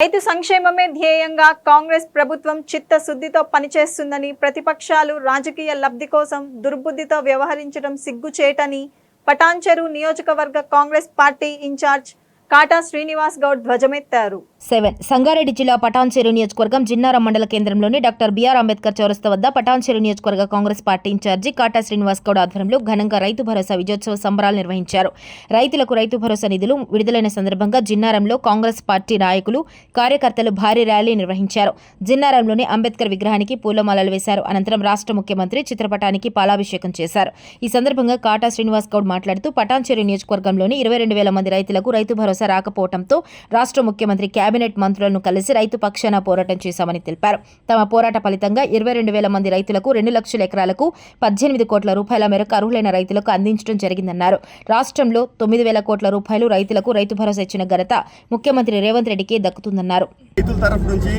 రైతు సంక్షేమమే ధ్యేయంగా కాంగ్రెస్ ప్రభుత్వం చిత్తశుద్ధితో పనిచేస్తుందని ప్రతిపక్షాలు రాజకీయ లబ్ధి కోసం దుర్బుద్ధితో వ్యవహరించడం సిగ్గుచేటని పటాన్చెరు నియోజకవర్గ Congress party incharge Kata Srinivas Goud ధ్వజమెత్తారు. సెవెన్. సంగారెడ్డి జిల్లా పటాన్చెరు నియోజకవర్గం జిన్నారం మండల కేంద్రంలోని డాక్టర్ బిఆర్ అంబేద్కర్ చౌరస్తా వద్ద పటాన్చెరు నియోజకవర్గ Congress party incharge Kata Srinivas Goud ఆధ్వర్యంలో ఘనంగా రైతు భరోసా విజయోత్సవ సంబరాలు నిర్వహించారు. రైతులకు రైతు భరోసా నిధులు విడుదలైన సందర్భంగా జిన్నారంలో కాంగ్రెస్ పార్టీ నాయకులు కార్యకర్తలు భారీ ర్యాలీ నిర్వహించారు. జిన్నారంలోని అంబేద్కర్ విగ్రహానికి పూలమాలలు వేశారు. అనంతరం రాష్ట్ర ముఖ్యమంత్రి చిత్రపటానికి పాలాభిషేకం చేశారు. ఈ సందర్భంగా కాటా శ్రీనివాస్ గౌడ్ మాట్లాడుతూ పటాన్చెరు నియోజకవర్గంలోని ఇరవై రెండు వేల మంది రైతులకు రైతు భరోసా రాకపోవడంతో రాష్ట్ర ముఖ్యమంత్రి కేబినెట్ మంత్రులను కలిసి రైతు పక్షాన పోరాటం చేశామని తెలిపారు. తమ పోరాట ఫలితంగా ఇరవై రెండు వేల మంది రైతులకు రెండు లక్షల ఎకరాలకు పద్దెనిమిది కోట్ల రూపాయల మేరకు అర్హులైన రైతులకు అందించడం జరిగిందన్నారు. రాష్ట్రంలో తొమ్మిది వేల కోట్ల రూపాయలు రైతులకు రైతు భరోసా ఇచ్చిన ఘనత ముఖ్యమంత్రి రేవంత్ రెడ్డికి దక్కుతుందన్నారు. రైతుల తరఫు నుంచి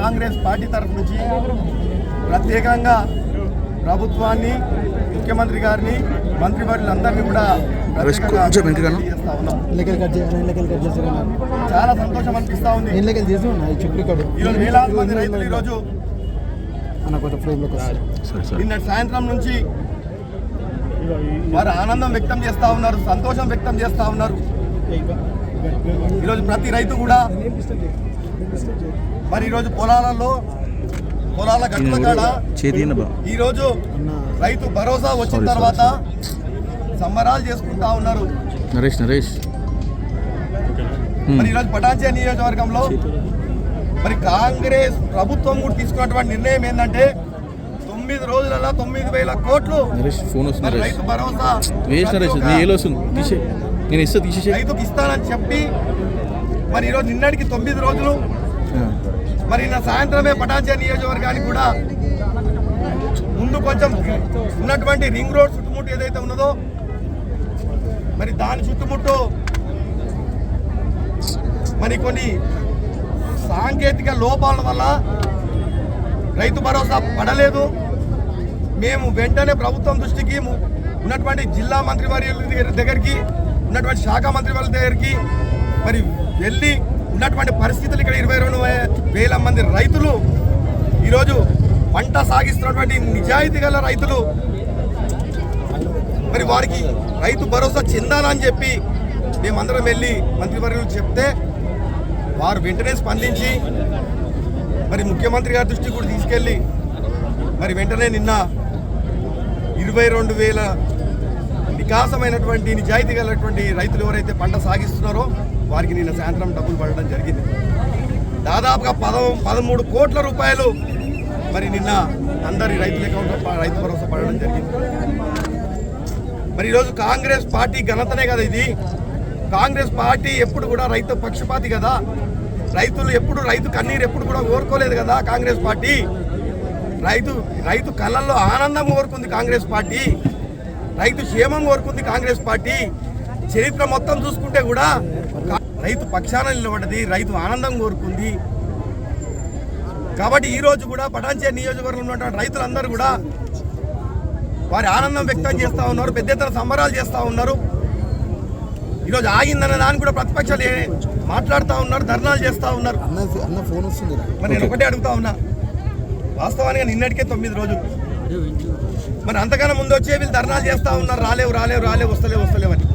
కాంగ్రెస్ పార్టీ తరఫు నుంచి ప్రత్యేకంగా ప్రభుత్వాన్ని ముఖ్యమంత్రి గారిని మంత్రివర్యులందరినీ కూడా కొంచెం చాలా సంతోషం అనిపిస్తా ఉంది. ఇళ్ళకెళ్ళి చేసి ఉన్నాయి చుట్టూ ఇక్కడ ఈరోజు వేలాది మంది రైతులు ఈరోజు నిన్నటి సాయంత్రం నుంచి వారు ఆనందం వ్యక్తం చేస్తా ఉన్నారు సంతోషం వ్యక్తం చేస్తా ఉన్నారు. ఈరోజు ప్రతి రైతు కూడా మరి ఈరోజు పొలాలలో పొలాల గట్టుల కాడ ఈరోజు రైతు భరోసా వచ్చిన తర్వాత సంబరాలు చేసుకుంటా ఉన్నారు. నరేష్ నరేష్. మరి ఈరోజు పటాన్చే నియోజకవర్గంలో మరి కాంగ్రెస్ ప్రభుత్వం కూడా తీసుకున్నటువంటి నిర్ణయం ఏంటంటే తొమ్మిది రోజులలో తొమ్మిది వేల కోట్లు నరేష్ ఫోన్ వస్తుంది రైతు భరోసా నేను ఇస్తా తీసేసే. రైతుకి ఇస్తానని చెప్పి మరి ఈరోజు నిన్నటికి తొమ్మిది రోజులు మరి నిన్న సాయంత్రమే పటాచే నియోజకవర్గానికి కూడా ముందు కొంచెం ఉన్నటువంటి రింగ్ రోడ్ చుట్టుముట్టు ఏదైతే ఉన్నదో మరి దాని చుట్టుముట్టు మరి కొన్ని సాంకేతిక లోపాల వల్ల రైతు భరోసా పడలేదు. మేము వెంటనే ప్రభుత్వం దృష్టికి ఉన్నటువంటి జిల్లా మంత్రివర్యుల దగ్గర- దగ్గరికి ఉన్నటువంటి శాఖ మంత్రివర్యుల దగ్గరికి మరి వెళ్ళి ఉన్నటువంటి పరిస్థితులు ఇక్కడ ఇరవై రెండు మంది రైతులు ఈరోజు పంట సాగిస్తున్నటువంటి నిజాయితీ గల రైతులు. మరి వారికి రైతు భరోసా చెందాలని చెప్పి మేమందరం వెళ్ళి మంత్రివర్యులు చెప్తే వారు వెంటనే స్పందించి మరి ముఖ్యమంత్రి గారి దృష్టి కూడా తీసుకెళ్ళి మరి వెంటనే నిన్న ఇరవై రెండు వేల వికాసమైనటువంటి నిజాయితీ గలటువంటి రైతులు ఎవరైతే పంట సాగిస్తున్నారో వారికి నిన్న సాయంత్రం డబ్బులు పడడం జరిగింది. దాదాపుగా పద పదమూడు కోట్ల రూపాయలు మరి నిన్న అందరి రైతుల అకౌంట్లో రైతు భరోసా పడడం జరిగింది. మరి ఈరోజు కాంగ్రెస్ పార్టీ ఘనతనే కదా ఇది. కాంగ్రెస్ పార్టీ ఎప్పుడు కూడా రైతు పక్షపాతి కదా. రైతులు ఎప్పుడు రైతు కన్నీరు ఎప్పుడు కూడా కోరుకోలేదు కదా కాంగ్రెస్ పార్టీ. రైతు రైతు కళ్ళల్లో ఆనందం కోరుకుంది కాంగ్రెస్ పార్టీ. రైతు క్షేమం కోరుకుంది కాంగ్రెస్ పార్టీ. చరిత్ర మొత్తం చూసుకుంటే కూడా రైతు పక్షాన నిలబడ్డది రైతు ఆనందం కోరుకుంది. కాబట్టి ఈ రోజు కూడా పటాన్చే నియోజకవర్గంలో ఉన్నటువంటి రైతులందరూ కూడా వారి ఆనందం వ్యక్తం చేస్తూ ఉన్నారు పెద్ద ఎత్తున సంబరాలు చేస్తూ ఉన్నారు. ఈరోజు ఆగిందనే దాన్ని కూడా ప్రతిపక్షాలు మాట్లాడుతూ ఉన్నారు ధర్నాలు చేస్తూ ఉన్నారు. అన్న ఫోన్ వస్తుంది మరి నేను ఒకటే అడుగుతా ఉన్నా. వాస్తవానికి నిన్నటికే తొమ్మిది రోజులు. మరి అంతకన్నా ముందు వచ్చే వీళ్ళు ధర్నాలు చేస్తా ఉన్నారు రాలేవు రాలేవు రాలేవు వస్తలేవు వస్తలేవు అని.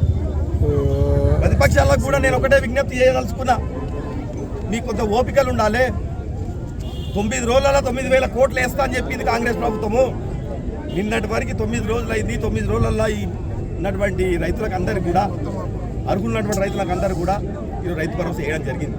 ప్రతిపక్షాలకు కూడా నేను ఒకటే విజ్ఞప్తి చేయదలుచుకున్నా. మీకు కొంత ఓపికలు ఉండాలి. తొమ్మిది రోజులలో తొమ్మిది వేల కోట్లు వేస్తా అని చెప్పింది కాంగ్రెస్ ప్రభుత్వము. నిన్నటి వరకు తొమ్మిది రోజులు అయింది తొమ్మిది రోజులలో ఈ ఉన్నటువంటి రైతులకు అందరికి కూడా అర్హులున్నటువంటి రైతులకు అందరూ కూడా ఈరోజు రైతు భరోసా వేయడం జరిగింది.